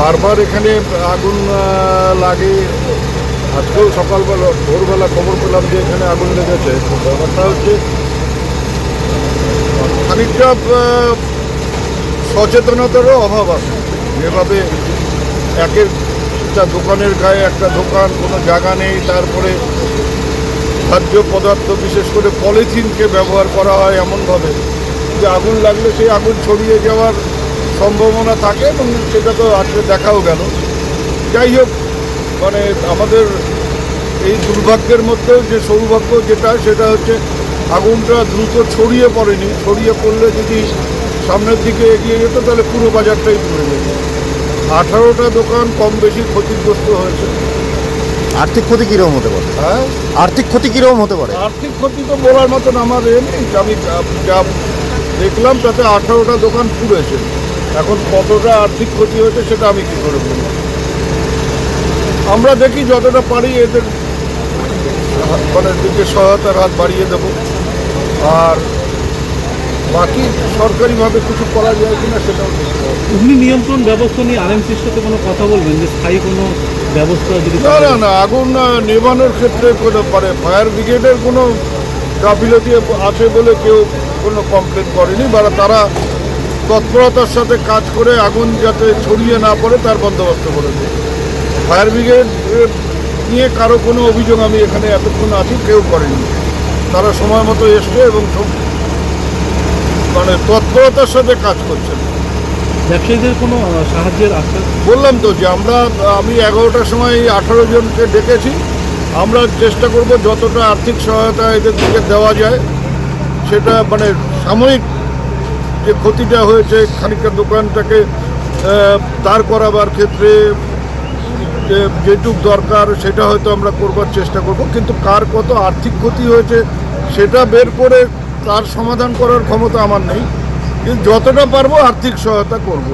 বারবার এখানে আগুন লাগে। আজকেও সকালবেলা, ভোরবেলা খবর পেলাম যে এখানে আগুন লেগেছে। ব্যাপারটা হচ্ছে, খানিকটা সচেতনতারও অভাব আছে। যেভাবে একের একটা দোকানের গায়ে একটা দোকান, কোনো জায়গা নেই, তারপরে খাদ্য পদার্থ, বিশেষ করে পলিথিনকে ব্যবহার করা হয় এমনভাবে। যে আগুন লাগলে সেই আগুন ছড়িয়ে যাওয়ার সম্ভাবনা থাকে এবং সেটা তো আজকে দেখাও গেল। যাই হোক মানে আমাদের এই দুর্ভাগ্যের মধ্যেও যে সৌভাগ্য যেটা সেটা হচ্ছে আগুনটা দ্রুত ছড়িয়ে পড়েনি। ছড়িয়ে পড়লে যদি সামনের দিকে এগিয়ে যেত তাহলে পুরো বাজারটাই পুড়ে যেত। আঠারোটা দোকান কম বেশি ক্ষতিগ্রস্ত হয়েছে। আর্থিক ক্ষতি কীরকম হতে পারে? হ্যাঁ? আর্থিক ক্ষতি কীরকম হতে পারে? আর্থিক ক্ষতি তো বলার মতন আমার এ নেই। আমি যা- যা দেখলাম তাতে আঠারোটা দোকান পুড়েছে। এখন কতটা আর্থিক ক্ষতি হয়েছে সেটা আমি কি করে বলব আমরা দেখি যতটা পারি এদের মানে দিকে সহায়তার হাত বাড়িয়ে দেব আর বাকি সরকারিভাবে কিছু করা যায় কিনা সেটাও। অগ্নি নিয়ন্ত্রণ ব্যবস্থা নিয়ে আরএমসির সাথে কোনো কথা বলবেন যে স্থায়ী কোনো ব্যবস্থা যদি না না না আগুন নেভানোর ক্ষেত্রে কোনো পারে ফায়ার ব্রিগেডের কোনো গাফিলতি আছে বলে কেউ কোনো কমপ্লেন করেনি বা তারা তৎপরতার সাথে কাজ করে আগুন যাতে ছড়িয়ে না পড়ে তার বন্দোবস্ত করেছে। ফায়ার ব্রিগেড নিয়ে কারও কোনো অভিযোগ আমি এখানে এতক্ষণ আছি কেউ করেনি। তারা সময় মতো এসছে এবং মানে তৎপরতার সাথে কাজ করছেন ব্যবসায়ীদের কোনো সাহায্যের আশ্বাস? বললাম তো যে আমরা আমি এগারোটার সময় এই আঠারো জনকে ডেকেছি। আমরা চেষ্টা করব যতটা আর্থিক সহায়তা এদের থেকে দেওয়া যায় সেটা মানে সাময়িক যে ক্ষতিটা হয়েছে খানিকটা দোকানটাকে দাঁড় করাবার ক্ষেত্রে যেটুক দরকার সেটা হয়তো আমরা করবার চেষ্টা করব কিন্তু কার কত আর্থিক ক্ষতি হয়েছে সেটা বের করে তার সমাধান করার ক্ষমতা আমার নেই কিন্তু যতটা পারব আর্থিক সহায়তা করব।